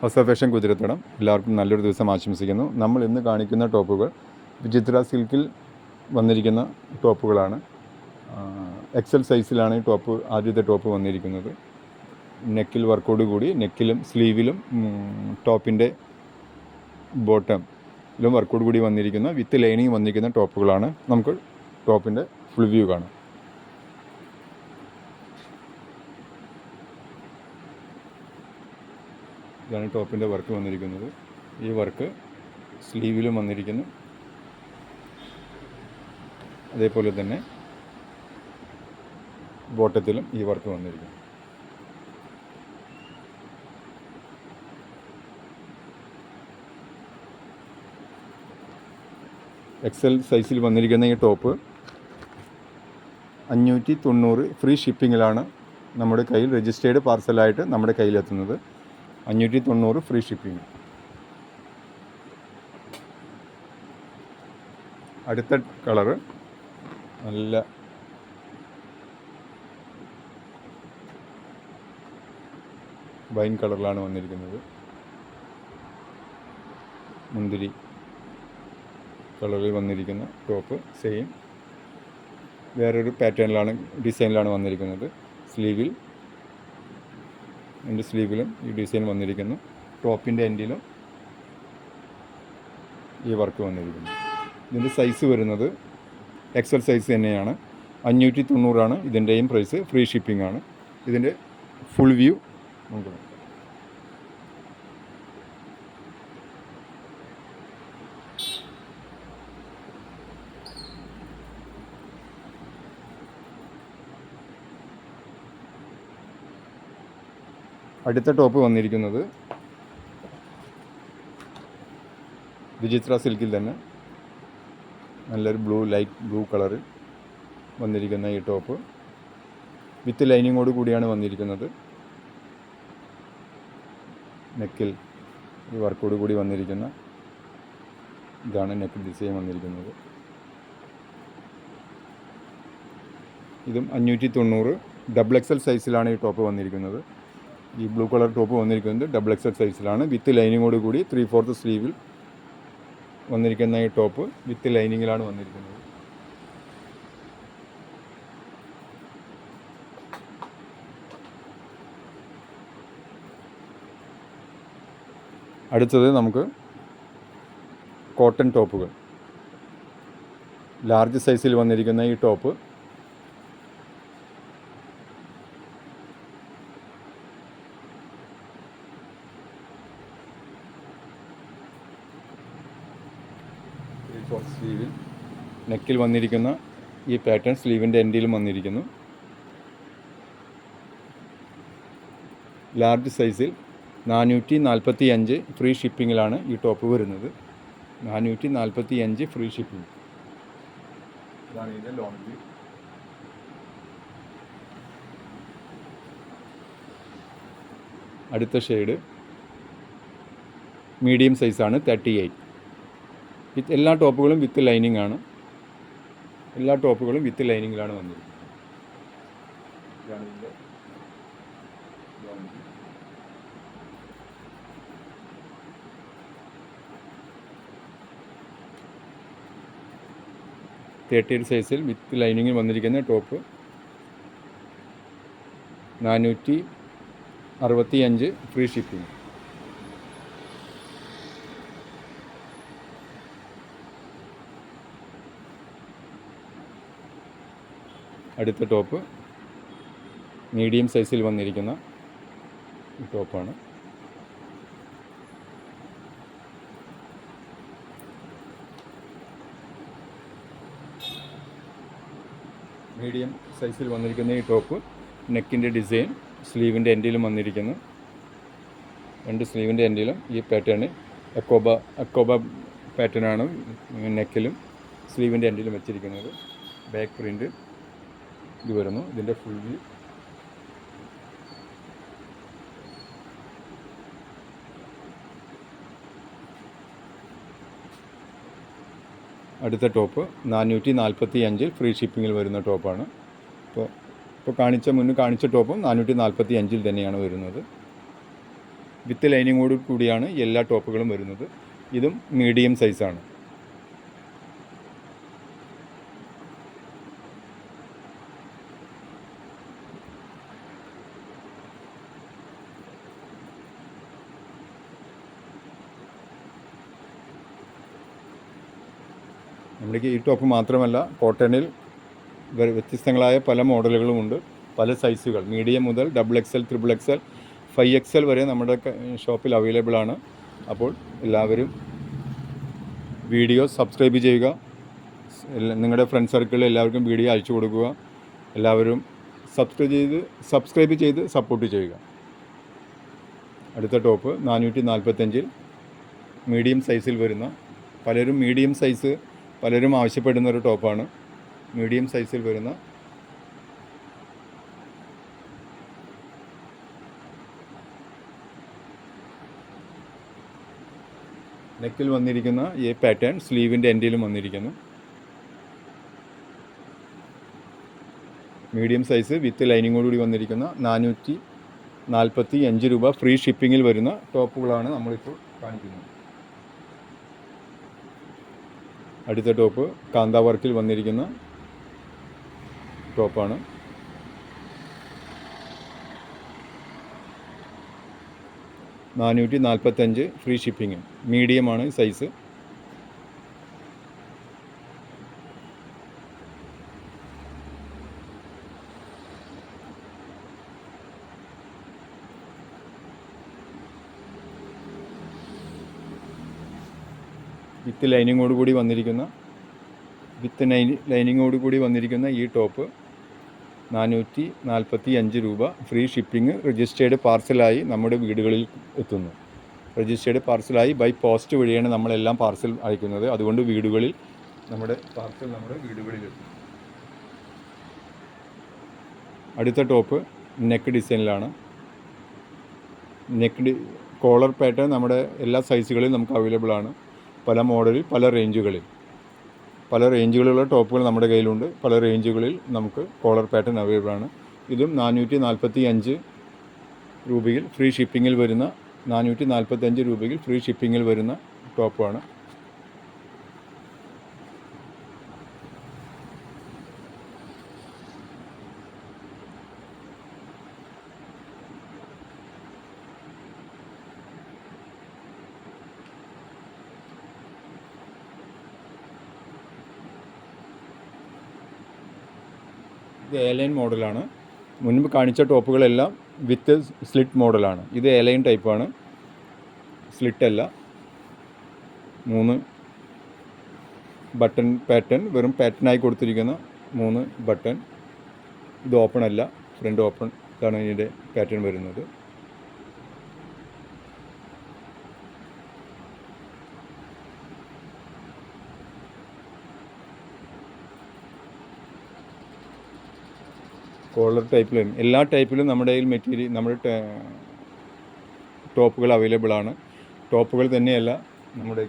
House of കുതിരത്തടം എല്ലാവർക്കും നല്ലൊരു ദിവസം ആശംസിക്കുന്നു. നമ്മൾ ഇന്ന് കാണിക്കുന്ന ടോപ്പുകൾ വിചിത്ര സിൽക്കിൽ വന്നിരിക്കുന്ന ടോപ്പുകളാണ്. എക്സൽ സൈസിലാണ് ഈ ടോപ്പ് ആദ്യത്തെ ടോപ്പ് വന്നിരിക്കുന്നത്. നെക്കിൽ വർക്കോട് കൂടി നെക്കിലും സ്ലീവിലും ടോപ്പിന്റെ ബോട്ടമിലും വർക്കോട് കൂടി വന്നിരിക്കുന്ന വിത്ത് ലൈനിങ് വന്നിരിക്കുന്ന ടോപ്പുകളാണ്. നമുക്ക് ടോപ്പിന്റെ ഫുൾ വ്യൂ കാണാം. ഇതാണ് ടോപ്പിന്റെ വർക്ക് വന്നിരിക്കുന്നത്. ഈ വർക്ക് സ്ലീവിലും വന്നിരിക്കുന്നു. അതേപോലെ തന്നെ ബോട്ടത്തിലും ഈ വർക്ക് വന്നിരിക്കുന്നു. എക്സൽ സൈസിൽ വന്നിരിക്കുന്ന ഈ ടോപ്പ് അഞ്ഞൂറ്റി തൊണ്ണൂറ് ഫ്രീ ഷിപ്പിങ്ങിലാണ് നമ്മുടെ കയ്യിൽ രജിസ്റ്റേർഡ് പാർസലായിട്ട് നമ്മുടെ കയ്യിലെത്തുന്നത്. അഞ്ഞൂറ്റി തൊണ്ണൂറ് ഫ്രീ ഷിപ്പിംഗ്. അടുത്ത കളറ് നല്ല വൈൻ കളറിലാണ് വന്നിരിക്കുന്നത്. മുന്തിരി കളറിൽ വന്നിരിക്കുന്ന ടോപ്പ് സെയിം. വേറൊരു പാറ്റേണിലാണ് ഡിസൈനിലാണ് വന്നിരിക്കുന്നത്. സ്ലീവിൽ എന്റെ സ്ലീവിലും ഈ ഡിസൈൻ വന്നിരിക്കുന്നു. ടോപ്പിന്റെ എൻഡിലും ഈ വർക്ക് വന്നിരിക്കുന്നു. ഇതിന്റെ സൈസ് വരുന്നത് എക്സൽ സൈസ് തന്നെയാണ്. അഞ്ഞൂറ്റി തൊണ്ണൂറാണ് ഇതിന്റെയും പ്രൈസ് ഫ്രീ ഷിപ്പിംഗ് ആണ്. ഇതിന്റെ ഫുൾ വ്യൂ നമുക്ക് അടുത്ത ടോപ്പ് വന്നിരിക്കുന്നത് വിചിത്ര സിൽക്കിൽ തന്നെ. നല്ലൊരു ബ്ലൂ ലൈറ്റ് ബ്ലൂ കളർ വന്നിരിക്കുന്ന ഈ ടോപ്പ്. വിത്ത് ലൈനിങ്ങോട് കൂടിയാണ് വന്നിരിക്കുന്നത്. നെക്കിൽ ഈ വർക്കോട് കൂടി വന്നിരിക്കുന്ന ഇതാണ് നെക്ക് ഡിസൈൻ വന്നിരിക്കുന്നത്. ഇതും അഞ്ഞൂറ്റി തൊണ്ണൂറ്. ഡബിൾ എക്സൽ സൈസിലാണ് ഈ ടോപ്പ് വന്നിരിക്കുന്നത്. ഈ ബ്ലൂ കളർ ടോപ്പ് വന്നിരിക്കുന്നത് ഡബിൾ എക്സൽ സൈസിലാണ് വിത്ത് ലൈനിങ്ങോട് കൂടി ത്രീ ഫോർത്ത് സ്ലീവിൽ വന്നിരിക്കുന്ന ഈ ടോപ്പ് വിത്ത് ലൈനിങ്ങിലാണ് വന്നിരിക്കുന്നത്. അടുത്തത് നമുക്ക് കോട്ടൺ ടോപ്പുകൾ ലാർജ് സൈസിൽ വന്നിരിക്കുന്ന ഈ ടോപ്പ് നെക്കിൽ വന്നിരിക്കുന്ന ഈ പാറ്റേൺ സ്ലീവിന്റെ എൻഡിലും വന്നിരിക്കുന്നു. ലാർജ് സൈസിൽ നാനൂറ്റി നാൽപ്പത്തി അഞ്ച് ഫ്രീ ഷിപ്പിങ്ങിലാണ് ഈ ടോപ്പ് വരുന്നത്. നാനൂറ്റി നാൽപ്പത്തി അഞ്ച് ഫ്രീ ഷിപ്പിംഗ് ഇതാണ് ഇതിന്റെ ലോങ് വ്യൂ അടുത്ത ഷെയ്ഡ് മീഡിയം സൈസാണ് തേർട്ടി എയ്റ്റ് വിത്ത് എല്ലാ ടോപ്പുകളും വിത്ത് ലൈനിങ് ആണ്. എല്ലാ ടോപ്പുകളും വിത്ത് ലൈനിങ്ങിലാണ് വന്നിരിക്കുന്നത്. തേർട്ടി എയ്റ്റ് സൈസിൽ വിത്ത് ലൈനിങ്ങിൽ വന്നിരിക്കുന്ന ടോപ്പ് നാനൂറ്റി അറുപത്തി അഞ്ച് ഫ്രീ ഷിപ്പിംഗ് അടുത്ത ടോപ്പ്. മീഡിയം സൈസിൽ വന്നിരിക്കുന്ന ടോപ്പാണ്. മീഡിയം സൈസിൽ വന്നിരിക്കുന്ന ഈ ടോപ്പ് നെക്കിന്റെ ഡിസൈൻ സ്ലീവിന്റെ എൻഡിലും വന്നിരിക്കുന്നു. രണ്ട് സ്ലീവിന്റെ എൻഡിലും ഈ പാറ്റേൺ അക്കോബ എക്കോബ പാറ്റേണാണ് നെക്കിലും സ്ലീവിന്റെ എൻഡിലും വെച്ചിരിക്കുന്നത്. ബാക്ക് പ്രിന്റ് ഇത് വരുന്നു. ഇതിന്റെ ഫുൾ വ്യൂ അടുത്ത ടോപ്പ് നാനൂറ്റി നാൽപ്പത്തി അഞ്ചിൽ ഫ്രീ ഷിപ്പിങ്ങിൽ വരുന്ന ടോപ്പാണ് ഇപ്പോൾ ഇപ്പോൾ കാണിച്ച മുന്നേ കാണിച്ച ടോപ്പും നാനൂറ്റി നാൽപ്പത്തി അഞ്ചിൽ തന്നെയാണ് വരുന്നത്. വിത്ത് ലൈനിങ്ങോട് കൂടിയാണ് എല്ലാ ടോപ്പുകളും വരുന്നത്. ഇതും മീഡിയം സൈസാണ് നമ്മുടെ ഈ ടോപ്പ് മാത്രമല്ല കോട്ടണിൽ വ്യത്യസ്തങ്ങളായ പല മോഡലുകളുമുണ്ട്. പല സൈസുകൾ. മീഡിയം മുതൽ double XL triple XL five XL വരെ നമ്മുടെ ഷോപ്പിൽ അവൈലബിൾ ആണ്. അപ്പോൾ എല്ലാവരും വീഡിയോ സബ്സ്ക്രൈബ് ചെയ്യുക. നിങ്ങളുടെ ഫ്രണ്ട് സർക്കിളിൽ എല്ലാവർക്കും വീഡിയോ അയച്ചു കൊടുക്കുക. എല്ലാവരും സബ്സ്ക്രൈബ് ചെയ്ത് സബ്സ്ക്രൈബ് ചെയ്ത് സപ്പോർട്ട് ചെയ്യുക. അടുത്ത ടോപ്പ് നാനൂറ്റി നാൽപ്പത്തഞ്ചിൽ മീഡിയം സൈസിൽ വരുന്ന പലരും മീഡിയം സൈസ് പലരും ആവശ്യപ്പെടുന്ന ഒരു ടോപ്പാണ്. മീഡിയം സൈസിൽ വരുന്ന നെക്കിൽ വന്നിരിക്കുന്ന ഈ പാറ്റേൺ സ്ലീവിന്റെ എൻഡിലും വന്നിരിക്കുന്നു. മീഡിയം സൈസ് വിത്ത് ലൈനിങ്ങോടുകൂടി വന്നിരിക്കുന്ന നാനൂറ്റി നാൽപ്പത്തി അഞ്ച് രൂപ ഫ്രീ ഷിപ്പിങ്ങിൽ വരുന്ന ടോപ്പുകളാണ് നമ്മളിപ്പോൾ കാണിക്കുന്നത്. അടുത്ത ടോപ്പ് കാന്ത വർക്കിൽ വന്നിരിക്കുന്ന ടോപ്പാണ്. നാനൂറ്റി നാൽപ്പത്തഞ്ച് ഫ്രീ ഷിപ്പിംഗ്. മീഡിയമാണ് സൈസ്. വിത്ത് ലൈനിങ്ങോട് കൂടി വന്നിരിക്കുന്ന വിത്ത് ലൈനി ലൈനിങ്ങോട് കൂടി വന്നിരിക്കുന്ന ഈ ടോപ്പ് നാനൂറ്റി നാൽപ്പത്തി അഞ്ച് രൂപ ഫ്രീ ഷിപ്പിംഗ് രജിസ്റ്റേർഡ് പാർസലായി നമ്മുടെ വീടുകളിൽ എത്തുന്നു. രജിസ്റ്റേർഡ് പാർസലായി ബൈ പോസ്റ്റ് വഴിയാണ് നമ്മളെല്ലാം പാർസൽ അയക്കുന്നത്. അതുകൊണ്ട് വീടുകളിൽ നമ്മുടെ പാർസൽ നമ്മുടെ വീടുകളിൽ എത്തും അടുത്ത ടോപ്പ് നെക്ക് ഡിസൈനിലാണ്. നെക്ക് ഡി കോളർ പാറ്റേൺ നമ്മുടെ എല്ലാ സൈസുകളിലും നമുക്ക് അവൈലബിൾ ആണ് പല മോഡലിൽ പല റേഞ്ചുകളിൽ പല റേഞ്ചുകളിലുള്ള ടോപ്പുകൾ നമ്മുടെ കയ്യിലുണ്ട്. പല റേഞ്ചുകളിൽ നമുക്ക് കോളർ പാറ്റേൺ അവൈലബിൾ ആണ്. ഇതും നാനൂറ്റി നാൽപ്പത്തി അഞ്ച് രൂപയിൽ ഫ്രീ ഷിപ്പിങ്ങിൽ വരുന്ന നാനൂറ്റി നാൽപ്പത്തഞ്ച് രൂപയിൽ ഫ്രീ ഷിപ്പിങ്ങിൽ വരുന്ന ടോപ്പാണ് ഇത് എയർലൈൻ മോഡലാണ് മുൻപ് കാണിച്ച ടോപ്പുകളെല്ലാം വിത്ത് സ്ലിറ്റ് മോഡലാണ് ഇത് എയർലൈൻ ടൈപ്പാണ് സ്ലിറ്റ് അല്ല. മൂന്ന് ബട്ടൺ പാറ്റേൺ വെറും പാറ്റേണായി കൊടുത്തിരിക്കുന്ന മൂന്ന് ബട്ടൺ ഇത് ഓപ്പൺ അല്ല. ഫ്രണ്ട് ഓപ്പൺ ഇതാണ് ഇതിന്റെ പാറ്റേൺ വരുന്നത്. കോളർ ടൈപ്പിലും എല്ലാ ടൈപ്പിലും നമ്മുടെ കയ്യിൽ മെറ്റീരിയൽ നമ്മുടെ ടോപ്പുകൾ അവൈലബിൾ ആണ്. ടോപ്പുകൾ തന്നെയല്ല നമ്മുടെ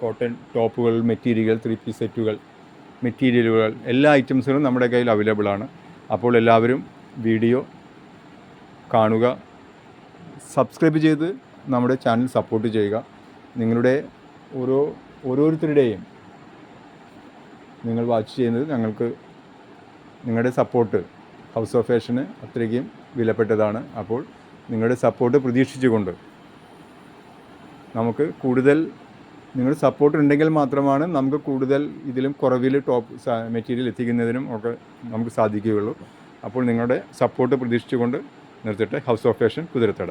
കോട്ടൺ ടോപ്പുകൾ മെറ്റീരിയൽ ത്രീ പീസ് സെറ്റുകൾ മെറ്റീരിയലുകൾ എല്ലാ ഐറ്റംസുകളും നമ്മുടെ കയ്യിൽ അവൈലബിൾ ആണ്. അപ്പോൾ എല്ലാവരും വീഡിയോ കാണുക സബ്സ്ക്രൈബ് ചെയ്ത് നമ്മുടെ ചാനൽ സപ്പോർട്ട് ചെയ്യുക. നിങ്ങളുടെ ഓരോ ഓരോരുത്തരുടെയും നിങ്ങൾ വാച്ച് ചെയ്യുന്നത് ഞങ്ങൾക്ക് നിങ്ങളുടെ സപ്പോർട്ട് ഹൗസ് ഓഫ് ഫാഷന് അത്രയ്ക്കും വിലപ്പെട്ടതാണ്. അപ്പോൾ നിങ്ങളുടെ സപ്പോർട്ട് പ്രതീക്ഷിച്ചുകൊണ്ട് നമുക്ക് കൂടുതൽ നിങ്ങളുടെ സപ്പോർട്ട് ഉണ്ടെങ്കിൽ മാത്രമാണ് നമുക്ക് കൂടുതൽ ഇതിലും കുറവിൽ ടോപ്പ് മെറ്റീരിയൽ എത്തിക്കുന്നതിനും ഒക്കെ നമുക്ക് സാധിക്കുകയുള്ളൂ. അപ്പോൾ നിങ്ങളുടെ സപ്പോർട്ട് പ്രതീക്ഷിച്ചുകൊണ്ട് നിർത്തിയിട്ട് ഹൗസ് ഓഫ് ഫാഷൻ കുതിരത്തട.